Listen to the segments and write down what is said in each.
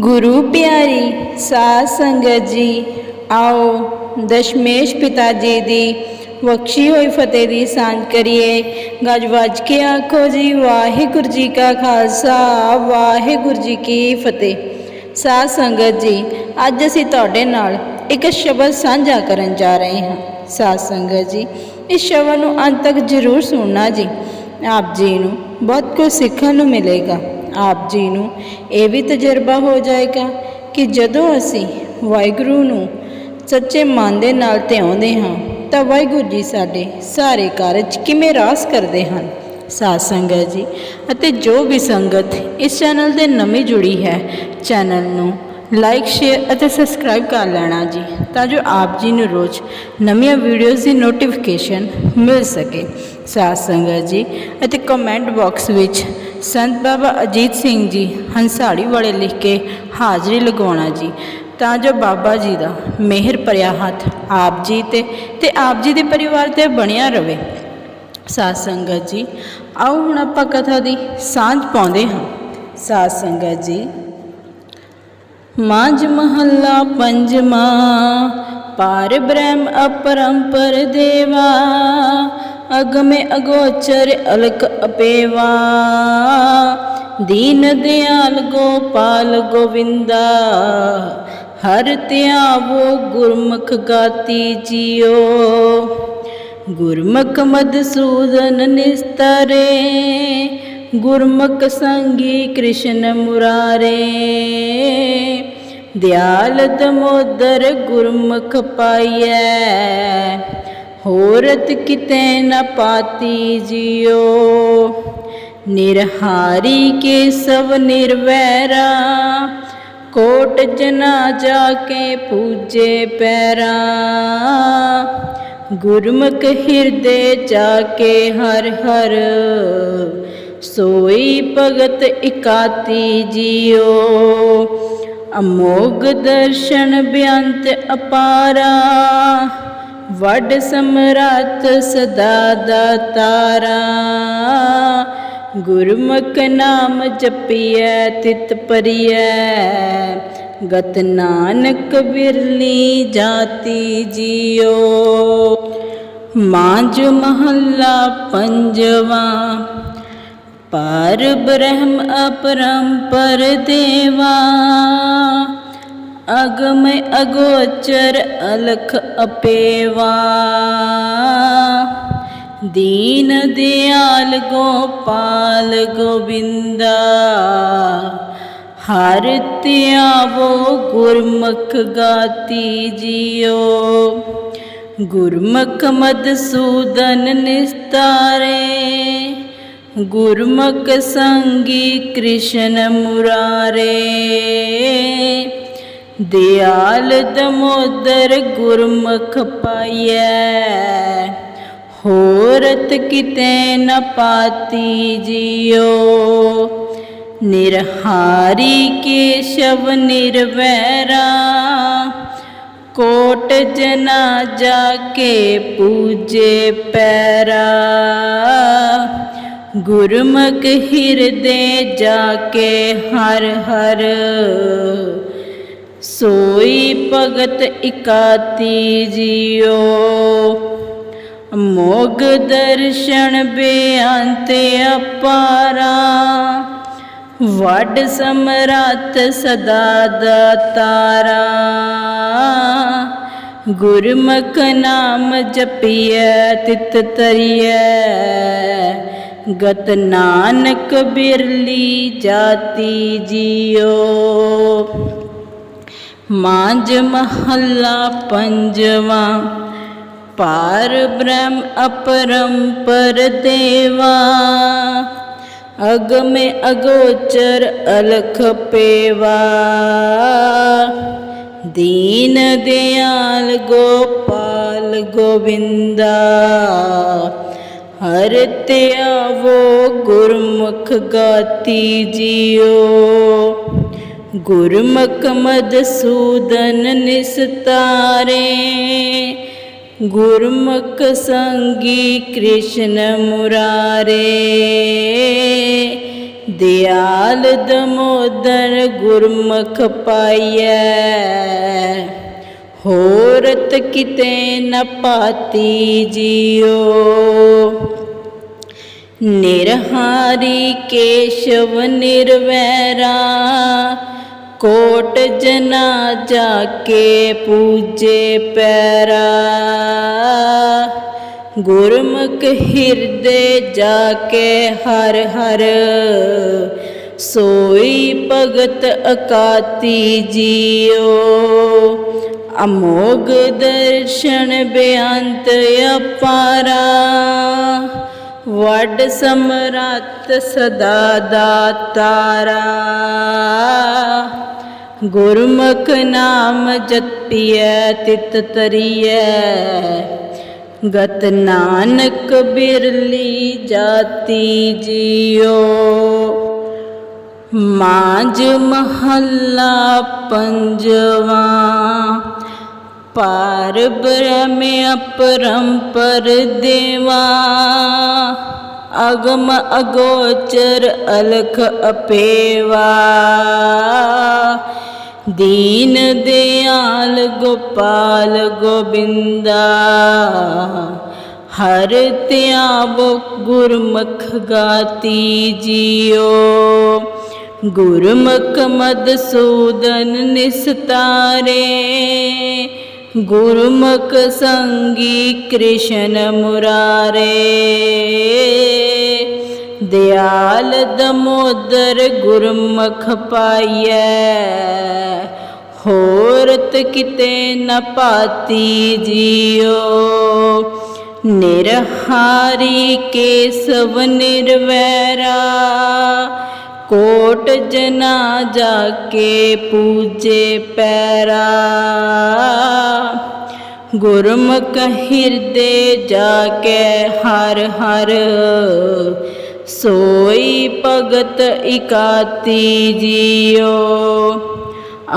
ਗੁਰੂ ਪਿਆਰੀ, ਸਾਧ ਸੰਗਤ ਜੀ, ਆਓ ਦਸ਼ਮੇਸ਼ ਪਿਤਾ ਜੀ ਦੀ ਬਖਸ਼ੀ ਹੋਈ ਫਤਿਹ ਦੀ ਸਾਂਝ ਕਰੀਏ। ਗੱਜ ਵੱਜ ਕੇ ਆਖੋ ਜੀ, ਵਾਹਿਗੁਰੂ ਜੀ ਕਾ ਖਾਲਸਾ, ਵਾਹਿਗੁਰੂ ਜੀ ਕੀ ਫਤਿਹ। ਸਾਧ ਸੰਗਤ ਜੀ, ਅੱਜ ਅਸੀਂ ਤੁਹਾਡੇ ਨਾਲ ਇੱਕ ਸ਼ਬਦ ਸਾਂਝਾ ਕਰਨ ਜਾ ਰਹੇ ਹਾਂ। ਸਾਧ ਸੰਗਤ ਜੀ, ਇਸ ਸ਼ਬਦ ਨੂੰ ਅੰਤ ਤੱਕ ਜ਼ਰੂਰ ਸੁਣਨਾ ਜੀ। ਆਪ ਜੀ ਨੂੰ ਬਹੁਤ ਕੁਝ ਸਿੱਖਣ ਨੂੰ ਮਿਲੇਗਾ। ਆਪ ਜੀ ਨੂੰ ਇਹ ਵੀ ਤਜਰਬਾ ਹੋ ਜਾਏਗਾ ਕਿ ਜਦੋਂ ਅਸੀਂ ਵਾਹਿਗੁਰੂ ਨੂੰ ਸੱਚੇ ਮਨ ਦੇ ਨਾਲ ਧਿਆਉਂਦੇ ਹਾਂ, ਤਾਂ ਵਾਹਿਗੁਰੂ ਜੀ ਸਾਡੇ ਸਾਰੇ ਕਾਰਜ ਕਿਵੇਂ ਰਾਸ ਕਰਦੇ ਹਨ? ਸਾਧ ਸੰਗਤ ਜੀ, ਅਤੇ ਜੋ ਵੀ ਸੰਗਤ ਇਸ ਚੈਨਲ ਦੇ ਨਵੀਂ ਜੁੜੀ ਹੈ, ਚੈਨਲ ਨੂੰ ਲਾਈਕ, ਸ਼ੇਅਰ ਅਤੇ ਸਬਸਕ੍ਰਾਈਬ ਕਰ ਲੈਣਾ ਜੀ, ਤਾਂ ਜੋ ਆਪ ਜੀ ਨੂੰ ਰੋਜ਼ ਨਵੀਆਂ ਵੀਡੀਓਜ਼ ਦੀ ਨੋਟੀਫਿਕੇਸ਼ਨ ਮਿਲ ਸਕੇ। ਸਾਧ ਸੰਗਤ ਜੀ, ਅਤੇ ਕਮੈਂਟ ਬਾਕਸ ਵਿੱਚ ਸੰਤ ਬਾਬਾ ਅਜੀਤ ਸਿੰਘ ਜੀ ਹੰਸਾੜੀ ਵਾਲੇ ਲਿਖ ਕੇ ਹਾਜ਼ਰੀ ਲਗਾਉਣਾ ਜੀ। ਤਾਂ ਜੋ ਬਾਬਾ ਜੀ ਦਾ ਮਿਹਰ ਭਰਿਆ ਹੱਥ ਆਪ ਜੀ ਤੇ ਤੇ ਆਪ ਜੀ ਦੇ ਪਰਿਵਾਰ ਤੇ ਬਣਿਆ ਰਵੇ। ਸਾਧ ਸੰਗਤ ਜੀ, ਆਓ ਹੁਣ ਆਪਾਂ ਕਥਾ ਦੀ ਸਾਂਝ ਪਾਉਂਦੇ ਹਾਂ। ਸਾਧ ਸੰਗਤ ਜੀ, ਮਾਂਝ ਮਹੱਲਾ ਪੰਜਵਾਂ, ਪਾਰ ਬ੍ਰਹਮ ਅਪਰੰਪਰ ਦੇਵਾ ਅਗਮੇ ਅਗੋਚਰ ਅਲਕ ਅਪੇਵਾ। ਦੀਨ ਦਿਆਲ ਗੋਪਾਲ ਗੋਵਿੰਦਾ, ਹਰ ਧਿਆਵੋ ਗੁਰਮੁਖ ਗਾਤੀ ਜੀਓ। ਗੁਰਮੁਖ ਮਦਸੂਦਨ ਨਿਸਤਰੇ, ਗੁਰਮੁਖ ਸੰਗੀ ਕ੍ਰਿਸ਼ਨ ਮੁਰਾਰੇ। ਦਿਆਲ ਦਮੋਦਰ ਗੁਰਮੁਖ ਪਾਈਐ ਹੋਰਤ ਕਿਤੇ ਨ ਪਾਤੀ ਜਿਉ। ਨਿਰਹਾਰੀ ਕੇ ਸਭ ਨਿਰਵੈਰਾ। ਕੋਟ ਜਨਾ ਜਾ ਕੇ ਪੂਜੇ ਪੈਰਾ। ਗੁਰਮੁਖ ਹਿਰਦੇ ਜਾ ਕੇ ਹਰ ਹਰ। ਸੋਈ ਭਗਤ ਇਕਾਤੀ ਜਿਉ। ਅਮੋਗ ਦਰਸ਼ਨ ਬਿਆੰਤ ਅਪਾਰਾ। ਵੱਡ ਸਮਰੱਥ ਸਦਾ ਦਾਤਾਰਾ ਗੁਰਮੁਖ ਨਾਮ ਜਪੀਐ, ਤਿਤ ਪਰਿਐ। ਗਤ ਨਾਨਕ ਬਿਰਲੀ ਜਾਤੀ ਜਿਉ ਮਾਂਝ ਮਹੱਲਾ ਪੰਜਵਾ। ਪਰ ਬ੍ਰਹਮ ਅਪਰੰਪਰ ਦੇਵਾ। ਅਗਮ ਅਗੋਚਰ ਅਲਖ ਅਪੇਵਾ। ਦੀਨ ਦਿਆਲ ਗੋਪਾਲ ਗੋਬਿੰਦਾ ਹਰ ਧਿਆਵੋ ਗੁਰਮੁਖ ਗਾਤੀ ਜਿਉ ਗੁਰਮੁਖ ਮਦਸੂਦਨ ਨਿਸਤਾਰੇ। ਗੁਰਮੁਖ ਸੰਗੀ ਕ੍ਰਿਸ਼ਨ ਮੁਰਾਰੇ। ਦਿਆਲ ਦਮੋਦਰ ਗੁਰਮੁਖ ਪਾਈਐ। ਹੋਰਤ ਕਿਤੇ ਨ ਪਾਤੀ ਜਿਉ। ਨਿਰਹਾਰੀ ਕੇਸ਼ਵ ਨਿਰਵੈਰਾ। ਕੋਟ ਜਨਾ ਜਾ ਕੇ ਪੂਜੇ ਪੈਰਾ। ਗੁਰਮੁਖ ਹਿਰਦੇ ਜਾ ਕੇ ਹਰ ਹਰ। ਸੋਈ ਭਗਤ ਇਕਾਤੀ ਜਿਉ ਮੋਗ ਦਰਸ਼ਨ ਬੇਅੰਤ ਅਪਾਰਾ। ਵੱਡ ਸਮਰੱਥ ਸਦਾ ਦਾਤਾਰਾ ਗੁਰਮੁਖ ਨਾਮ ਜਪੀਐ, ਤਿਤ ਤਰੀਐ। ਗਤ ਨਾਨਕ ਬਿਰਲੀ ਜਾਤੀ ਜਿਉ ਮਾਂਝ ਮਹੱਲਾ ਪੰਜਵਾ ਪਾਰ ਬ੍ਰਹਮ ਅਪਰੰਪਰ ਦੇਵਾ, ਅਗਮੇ ਅਗੋਚਰ ਅਲਖ ਪੇਵਾ। ਦੀਨ ਦਿਆਲ ਗੋਪਾਲ ਗੋਵਿੰਦਾ, ਹਰ ਧਿਆਵੋ ਗੁਰਮੁਖ ਗਾਤੀ ਜਿਉ ਗੁਰਮੁਖ ਮਦਸੂਦਨ ਨਿਸਤਾਰੇ, ਗੁਰਮੁਖ ਸੰਗੀ ਕ੍ਰਿਸ਼ਨ ਮੁਰਾਰੇ। ਦਿਆਲ ਦਮੋਦਰ ਗੁਰਮੁਖ ਪਾਈਐ, ਹੋਰਤ ਕਿਤੇ ਨ ਪਾਤੀ ਜਿਉ। ਨਿਰਹਾਰੀ ਕੇਸ਼ਵ ਨਿਰਵੈਰਾ ਕੋਟ ਜਨਾ ਜਾ ਕੇ ਪੂਜੇ ਪੈਰਾ। ਗੁਰਮੁਖ ਹਿਰਦੇ ਜਾ ਕੇ ਹਰ ਹਰ। ਸੋਈ ਭਗਤ ਅਕਾਤੀ ਜੀਓ। ਅਮੋਗ ਦਰਸ਼ਨ ਬੇਅੰਤ ਅਪਾਰਾ। ਵੱਡ ਸਮਰੱਥ ਸਦਾ ਦਾਤਾਰਾ ਗੁਰਮੁਖ ਨਾਮ ਜਪੀਐ, ਤਿਤ ਤਰੀਐ। ਗਤ ਨਾਨਕ ਬਿਰਲੀ ਜਾਤੀ ਜਿਉ ਮਾਝ ਮਹੱਲਾ ਪੰਜਵਾ। ਪਾਰ ਬ੍ਰਹਮ ਅਪਰੰਪਰ ਦੇਵਾ। ਅਗਮ ਅਗੋਚਰ ਅਲਖ ਅਪੇਵਾ। ਦੀਨ ਦਿਆਲ ਗੋਪਾਲ ਗੋਬਿੰਦਾ, ਹਰ ਧਿਆਵ ਗੁਰਮੁਖ ਗਾਤੀ ਜਿਉ ਗੁਰਮੁਖ ਮਦਸੂਦਨ ਨਿਸਤਾਰੇ, ਗੁਰਮੁਖ ਸੰਗੀ ਕ੍ਰਿਸ਼ਨ ਮੁਰਾਰੇ। ਦਿਆਲ ਦਮੋਦਰ ਗੁਰਮੁਖ ਪਾਈਐ। ਹੋਰਤ ਕਿਤੇ ਨ ਪਾਤੀ ਜੀਓ। ਨਿਰਹਾਰੀ ਕੇਸਵ ਨਿਰਵੈਰਾ। ਕੋਟ ਜਨਾ ਜਾ ਕੇ ਪੂਜੇ ਪੈਰਾ। ਗੁਰਮੁਖ ਹਿਰਦੇ ਜਾ ਕੇ ਹਰ ਹਰ ਸੋਈ ਭਗਤ ਇਕਾਤੀ ਜੀਓ।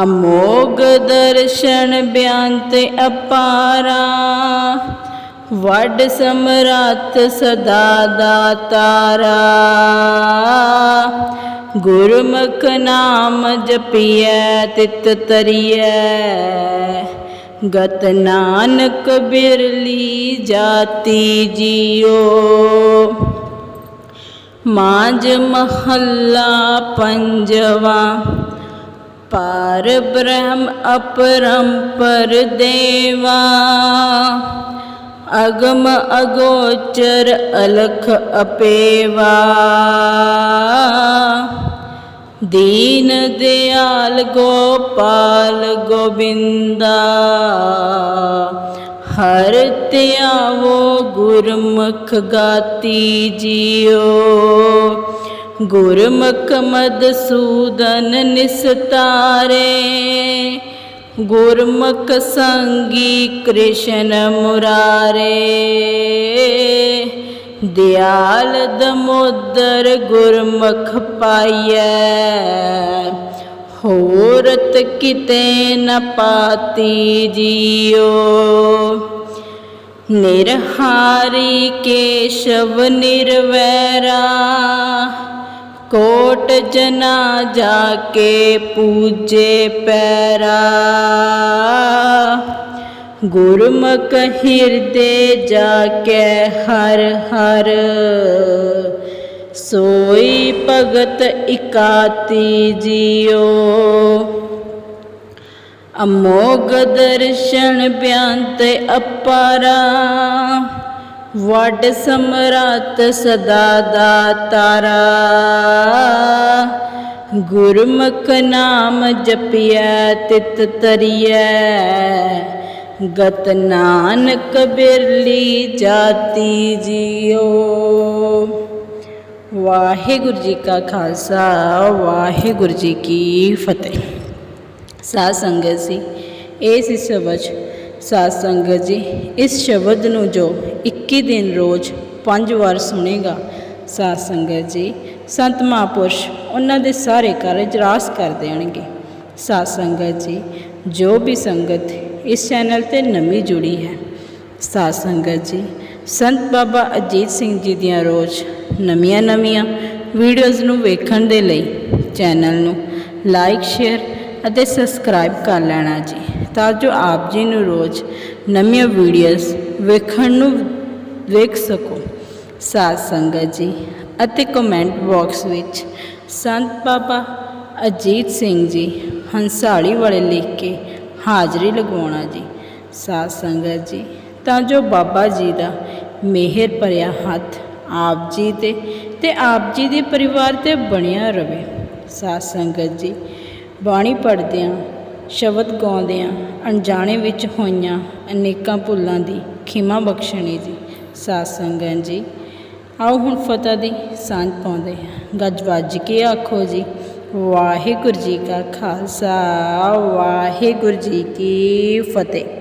ਅਮੋਗ ਦਰਸ਼ਨ ਬਿਆੰਤ ਅਪਾਰਾ। ਵੱਡ ਸਮਰੱਥ ਸਦਾ ਦਾਤਾਰਾ ਗੁਰਮੁਖ ਨਾਮ ਜਪੀਐ, ਤਿਤ ਤਰੀਐ। ਗਤ ਨਾਨਕ ਬਿਰਲੀ ਜਾਤੀ ਜੀਓ। ਮਾਝ ਮਹੱਲਾ ਪੰਜਵਾ, ਪਾਰ ਬ੍ਰਹਮ ਅਪਰੰਪਰ ਦੇਵਾ, ਅਗਮ ਅਗੋਚਰ ਅਲਖ ਅਪੇਵਾ। ਦੀਨ ਦਿਆਲ ਗੋਪਾਲ ਗੋਬਿੰਦਾ ਹਰ ਧਿਆਵੋ ਗੁਰਮੁਖ ਗਾਤੀ ਜਿਉ ਗੁਰਮੁਖ ਮਦਸੂਦਨ ਨਿਸਤਾਰੇ, ਗੁਰਮੁਖ ਸੰਗੀ ਕ੍ਰਿਸ਼ਨ ਮੁਰਾਰੇ। ਦਿਆਲ ਦਮੋਦਰ ਗੁਰਮੁਖ ਪਾਈਐ ਹੋਰਤ ਕਿਤੇ ਨ ਪਾਤੀ ਜਿਉ ਨਿਰਹਾਰੀ ਕੇਸ਼ਵ ਨਿਰਵੈਰਾ, ਕੋਟ ਜਨਾ ਜਾ ਕੇ ਪੂਜੇ ਪੈਰਾ। ਗੁਰਮੁਖ ਹਿਰਦੇ ਜਾ ਕੇ ਹਰ ਹਰ ਸੋਈ ਭਗਤ ਇਕਾਤੀ ਜਿਉ ਅਮੋਗ ਦਰਸ਼ਨ ਬਿਆੰਤ ਅਪਾਰਾ, ਵੱਡ ਸਮਰੱਥ ਸਦਾ ਦਾਤਾਰਾ। ਗੁਰਮੁਖ ਨਾਮ ਜਪਿਐ, ਤਿਤ ਤਰੀਐ। ਗਤ ਨਾਨਕ ਬਿਰਲੀ ਜਾਤੀ ਜਿਉ ਵਾਹਿਗੁਰੂ ਜੀ ਕਾ ਖਾਲਸਾ, ਵਾਹਿਗੁਰੂ ਜੀ ਕੀ ਫਤਿਹ। ਸਾਧ ਸੰਗਤ ਜੀ ਇਸ ਸ਼ਬਦ 'ਚ, ਸਾਧ ਸੰਗਤ ਜੀ, ਇਸ ਸ਼ਬਦ ਨੂੰ ਜੋ 21 ਦਿਨ ਰੋਜ਼ ਪੰਜ ਵਾਰ ਸੁਣੇਗਾ, ਸਾਧ ਸੰਗਤ ਜੀ, ਸੰਤ ਮਹਾਂਪੁਰਸ਼ ਉਹਨਾਂ ਦੇ ਸਾਰੇ ਕਾਰਜ ਰਾਸ ਕਰ ਦੇਣਗੇ। ਸਾਧ ਸੰਗਤ ਜੀ, ਜੋ ਵੀ ਸੰਗਤ ਇਸ ਚੈਨਲ ਤੇ ਨਵੀਂ ਜੁੜੀ ਹੈ, ਸਾਧ ਸੰਗਤ ਜੀ, ਸੰਤ ਬਾਬਾ ਅਜੀਤ ਸਿੰਘ ਜੀ ਦੀਆਂ ਰੋਜ਼ ਨਵੀਆਂ ਨਵੀਆਂ ਵੀਡੀਓਜ਼ ਨੂੰ ਵੇਖਣ ਦੇ ਲਈ ਚੈਨਲ ਨੂੰ ਲਾਈਕ ਸ਼ੇਅਰ ਅਤੇ ਸਬਸਕ੍ਰਾਈਬ ਕਰ ਲੈਣਾ ਜੀ, ਤਾਂ ਜੋ ਆਪ ਜੀ ਨੂੰ ਰੋਜ਼ ਨਵੀਆਂ ਵੀਡੀਓਜ਼ ਵੇਖਣ ਨੂੰ ਵੇਖ ਸਕੋ। ਸਾਧ ਸੰਗਤ ਜੀ ਅਤੇ ਕਮੈਂਟ ਬਾਕਸ ਵਿੱਚ ਸੰਤ ਬਾਬਾ ਅਜੀਤ ਸਿੰਘ ਜੀ ਹੰਸਾਲੀ ਵਾਲੇ ਲਿਖ ਕੇ ਹਾਜ਼ਰੀ ਲਗਵਾਉਣਾ ਜੀ। ਸਾਧ ਸੰਗਤ ਜੀ, ਤਾਂ ਜੋ ਬਾਬਾ ਜੀ ਦਾ ਮਿਹਰ ਭਰਿਆ ਹੱਥ ਆਪ ਜੀ ਤੇ ਤੇ ਆਪ ਜੀ ਦੇ ਪਰਿਵਾਰ ਤੇ ਬਣਿਆ ਰਵੇ। ਸਾਧ ਸੰਗਤ ਜੀ, ਬਾਣੀ ਪੜ੍ਹਦਿਆਂ, ਸ਼ਬਦ ਗਾਉਂਦਿਆਂ, ਅਣਜਾਣੇ ਵਿੱਚ ਹੋਈਆਂ ਅਨੇਕਾਂ ਭੁੱਲਾਂ ਦੀ ਖਿਮਾ ਬਖਸ਼ਣੀ ਜੀ। ਸਾਧ ਸੰਗਤ ਜੀ, ਆਓ ਹੁਣ ਫਤਿਹ ਦੀ ਸਾਂਝ ਪਾਉਂਦੇ ਹਾਂ। ਗੱਜ ਵੱਜ ਕੇ ਆਖੋ ਜੀ, ਵਾਹਿਗੁਰੂ ਜੀ ਕਾ ਖਾਲਸਾ, ਵਾਹਿਗੁਰੂ ਜੀ ਕੀ ਫਤਿਹ।